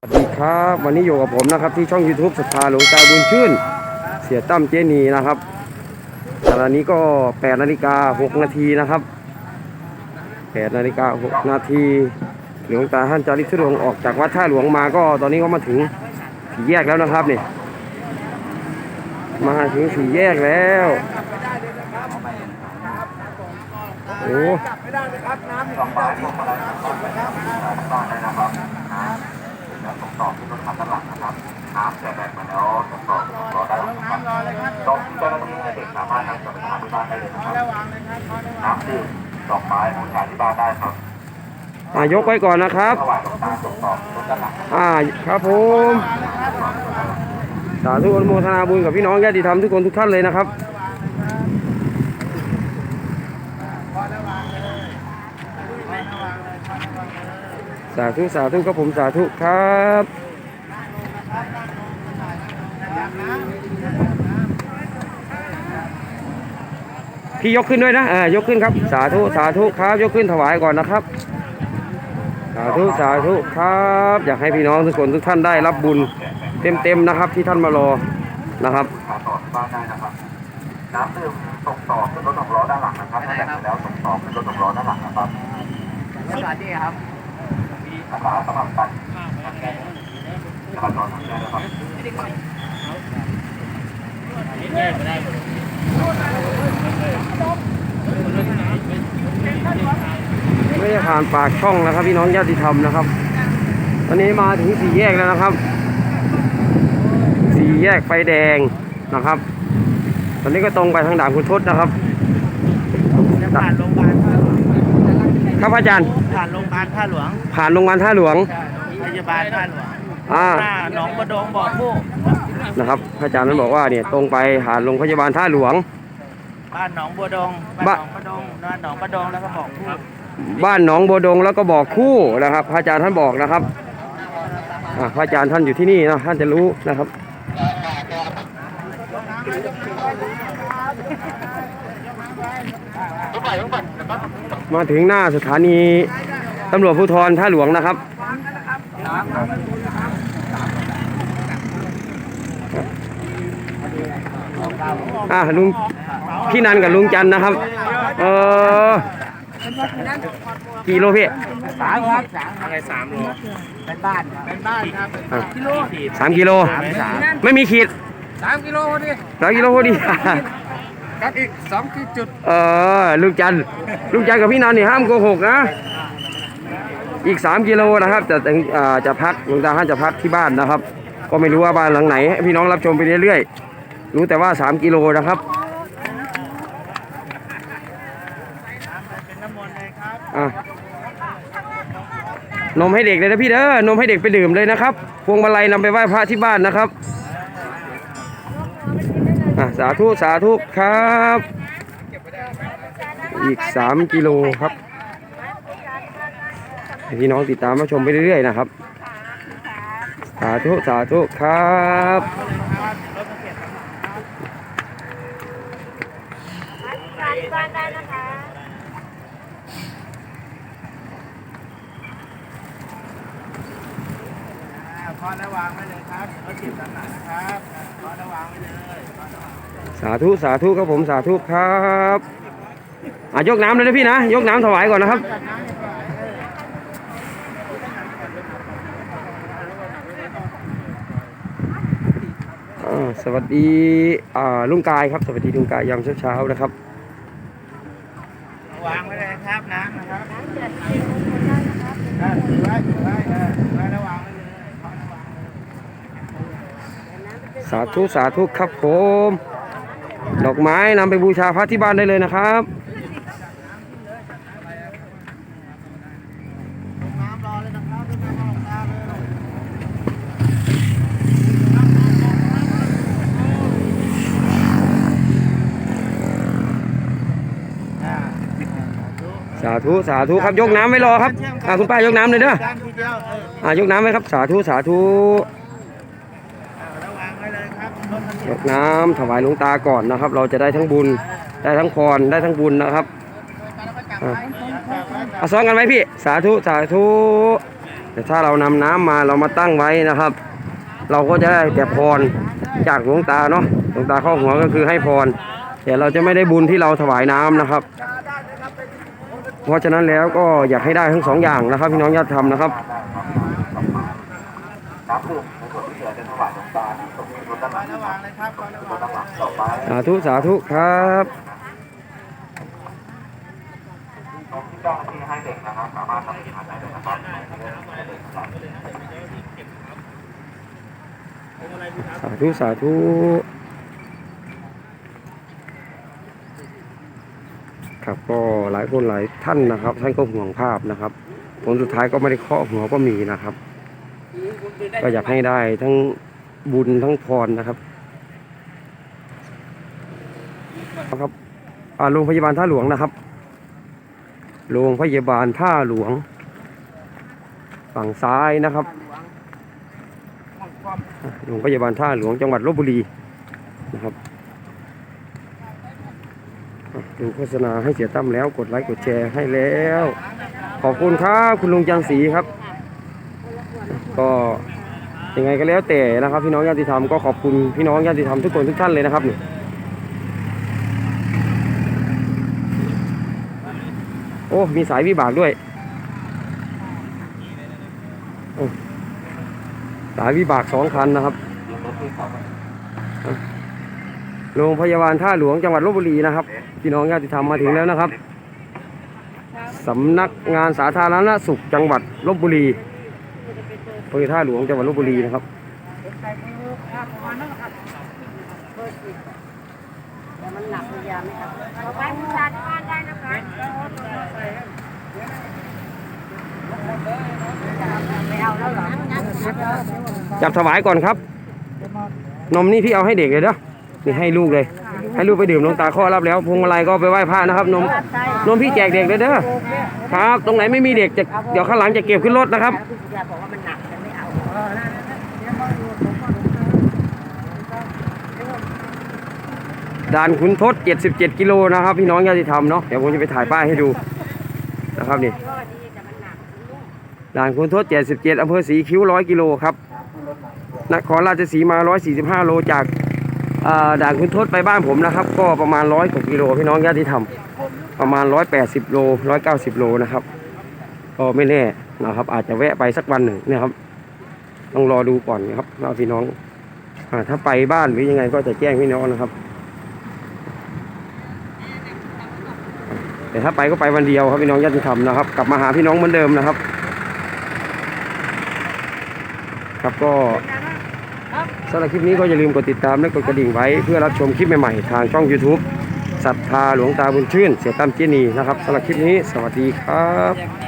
สวัสดีครับวันนี้อยู่กับผมนะครับที่ช่อง YouTube ศรัทธาหลวงตาบุญชื่น เสียตั้มเจนีนะครับขณะนี้ก็8นาฬิกา6นาทีนะครับ8นาฬิกา6นาทีหลวงตาท่านจาริกทุดงออกจากวัดท่าหลวงมาก็ตอนนี้ก็มาถึงสี่แยกแล้วนะครับนี่มาถึงสี่แยกแล้วโอ้ ตรงเจ้าหน้าที่เด็กสามารถนำกลับไปทานที่บ้านได้เลยนะครับน้ำดื่มดอกไม้บูชาที่บ้านได้ครับอ่ายกไว้ก่อนนะครับถวายหลวงตาส่งต่อรถด้านหลังอ่าครับผมสาธุอนุโมทนาบุญกับพี่น้องญาติธรรมทุกคนทุกท่านเลยนะครับ สาธุสาธุครับผมสาธุครับพี่ยกขึ้นด้วยนะเออยกขึ้นครับ สาธุสาธุครับ ยกขึ้นถวายก่อนนะครับ สาธุสาธุครับ อยากให้พี่น้องทุกคนทุกท่านได้รับบุญเต็มๆนะครับ ที่ท่านมารอนะครับพาต่อที่บ้านได้นะครับน้ำดื่มส่งต่อขึ้นรถสองล้อด้านหลังนะครับถ้าแบ่งไปแล้วส่งต่อขึ้นรถสองล้อด้านหลังนะครับภาษาที่ครับ ภาษาสมัครปัดจราจรทางแยกนะครับไม่ได้ผ่านปากช่องนะครับ พี่น้องญาติธรรมนะครับ ตอนนี้มาถึงสี่แยกแล้วนะครับ สี่แยกไฟแดงนะครับ ตอนนี้ก็ตรงไปทางด่านคุณทศนะครับ ครับอาจารย์ ผ่านโรงพยาบาลท่าหลวงผ่านโรงพยาบาลท่าหลวงพยาบาลท่าหลวงอ่าหน้าหนองประดงบ่อผู้นะครับพระอาจารย์นั้นบอกว่าเนี่ยตรงไปหาโรงพยาบาลท่าหลวง บ้านหนองบัวดงบ้าบ้านหนองประดงบ้านหนองประดงแล้วก็บอกผู้บ้านหนองบัวดงแล้วก็บอกคู่นะครับ พระอาจารย์ท่านบอกนะครับอ่าพระอาจารย์ท่านอยู่ที่นี่นะท่านจะรู้นะครับ มาถึงหน้าสถานีตำรวจภูธรท่าหลวงนะครับ อ่าลุงพี่นันกับลุงจันนะครับ เออกี่โลพี่สามครับสามอะไรสามโลเป็นบ้านเป็นบ้านครับอะกิโลสามกิโลสามไม่มีขีดสามกิโลพอดีสามกิโลพอดี กับอีกสองขีดจุดเออลุงจันทร์ลุงจันทร์กับพี่นันนี่ห้ามโกหกนะ อีก 3 กิโลนะครับ จะถึงอ่าจะพักลวงตาท่านจะพักที่บ้านนะครับ ก็ไม่รู้ว่าบ้านหลังไหนให้พี่น้องรับชมไปเรื่อยๆ รู้แต่ว่า 3 กิโลนะครับนมนต์เลยครับอะนมให้เด็กเลยนะพี่เด้อนมให้เด็กไปดื่มเลยนะครับ พวงมาลัยนำไปไหว้พระที่บ้านนะครับ สาธุสาธุครับ อีก3กิโลครับให้พี่น้องติดตามมาชมไปเรื่อยๆนะครับ สาธุสาธุครับที่บ้านได้นะคะพอระวางไว้เลยครับรถจิบด้านหลังนะครับพอระวางไว้เลยพอระวาง สาธุสาธุครับผมสาธุครับอะยกน้ำเลยนะพี่นะ ยกน้ำถวายก่อนนะครับอ่าสวัสดีอ่าลุงกายครับ สวัสดีลุงกายยามเช้าๆนะครับ วางไว้เลยครับน้ำนะครับอ่าถือไว้ถือไว้เออถือไว้แล้ววางไว้เลยพอระวางเลยสาธุสาธุครับผม ดอกไม้นำไปบูชาพระที่บ้านได้เลยนะครับน้ำรอเลยนะครับสาธุสาธุครับยกน้ำไว้รอครับอ่าคุณป้ายกน้ำเลยเด้อด้อออ่ายกน้ำไว้ครับสาธุสาธุ เอาระวางไว้เลยครับ รถมันยกน้ำถวายหลวงตาก่อนนะครับ เราจะได้ทั้งบุญได้ทั้งพรได้ทั้งบุญนะครับอะเอาซ้อนกันไหมพี่ สาธุสาธุแต่ถ้าเรานำน้ำมาเรามาตั้งไว้นะครับ เราก็จะได้แต่พรจากหลวงตาเนาะหลวงตาข้าหัวก็คือให้พรแต่เราจะไม่ได้บุญที่เราถวายน้ำนะครับ เพราะฉะนั้นแล้วก็อยากให้ได้ทั้งสองอย่างนะครับพี่น้องญาติธรรมนะครับ สาธุสาธุครับสามารถทำทานได้เลยนะครับให้เด็กครับสาธุสาธุครับก็หลายคนหลายท่านนะครับ ท่านก็ห่วงภาพนะครับ ผลสุดท้ายก็ไม่ได้เคาะหัวก็มีนะครับ ก็อยากให้ได้ทั้งบุญทั้งพรนะครับ ครับโรงพยาบาลท่าหลวงนะครับ โรงพยาบาลท่าหลวง ฝั่งซ้ายนะครับ โรงพยาบาลท่าหลวงจังหวัดลบบุรีนะครับ ดูโฆษณาให้เสียตั้มแล้ว กดไลค์กดแชร์ให้แล้ว ขอบคุณครับคุณลุงจันทร์ศรีครับ ก็ยังไงก็แล้วแต่นะครับ พี่น้องญาติธรรมก็ขอบคุณพี่น้องญาติธรรมทุกคนทุกท่านเลยนะครับนี่ โอ้ มีสายวิบากด้วยสายวิบากสองคันนะครับ โรงพยาบาลท่าหลวงจังหวัดลบบุรีนะครับ พี่น้องญาติธรรมมาถึงแล้วนะครับสำนักงานสาธารณสุขจังหวัดลบบุรีอำเภอท่าหลวงจังหวัดลบบุรีนะครับแต่มันหนักเลยยาไหมครับเอาไปบูชาที่บ้านได้นะคะไม่เอาแล้วเหรอ จับถวายก่อนครับ นมนี่พี่เอาให้เด็กเลยเด้อนี่ให้ลูกเลย ให้ลูกไปดื่มหลวงตาข้อรับแล้วพวงมาลัยก็ไปไหว้พระนะครับ นมนมพี่แจกเด็กเลยเด้อครับ ตรงไหนไม่มีเด็กจะเดี๋ยวข้างหลังจะเก็บขึ้นรถนะครับแล้วคุณยาบอกว่ามันหนักแต่ไม่เอาด่านขุนทศ77 กิโลนะครับ พี่น้องญาติธรรมเนาะเดี๋ยวผมจะไปถ่ายป้ายให้ดูนะครับนี่ ก็ดีแต่มันหนัก ด่านขุนทศ77อำเภอศรีคิ้ว 100 กิโลครับนครราชสีมา 145 โลจากด่านขุนทศไปบ้านผมนะครับ ก็ประมาณ 100กว่ากิโลพี่น้องญาติธรรมประมาณ 180 โล 190 โลนะครับ ก็ไม่แน่นะครับ อาจจะแวะไปสักวันหนึ่งนะครับ ต้องรอดูก่อนนะครับว่าพี่น้องอถ้าไปบ้านหรือยังไงก็จะแจ้งพี่น้องนะครับ แต่ถ้าไปก็ไปวันเดียวครับพี่น้องญาติธรรมนะครับ กลับมาหาพี่น้องเหมือนเดิมนะครับ ครับก็สำหรับคลิปนี้ก็อย่าลืมกดติดตามและกดกระดิ่งไว้เพื่อรับชมคลิปใหม่ๆ ทางช่อง YouTube ศรัทธาหลวงตาบุญชื่น เสียตั้มเจนีนะครับสำหรับคลิปนี้ สวัสดีครับ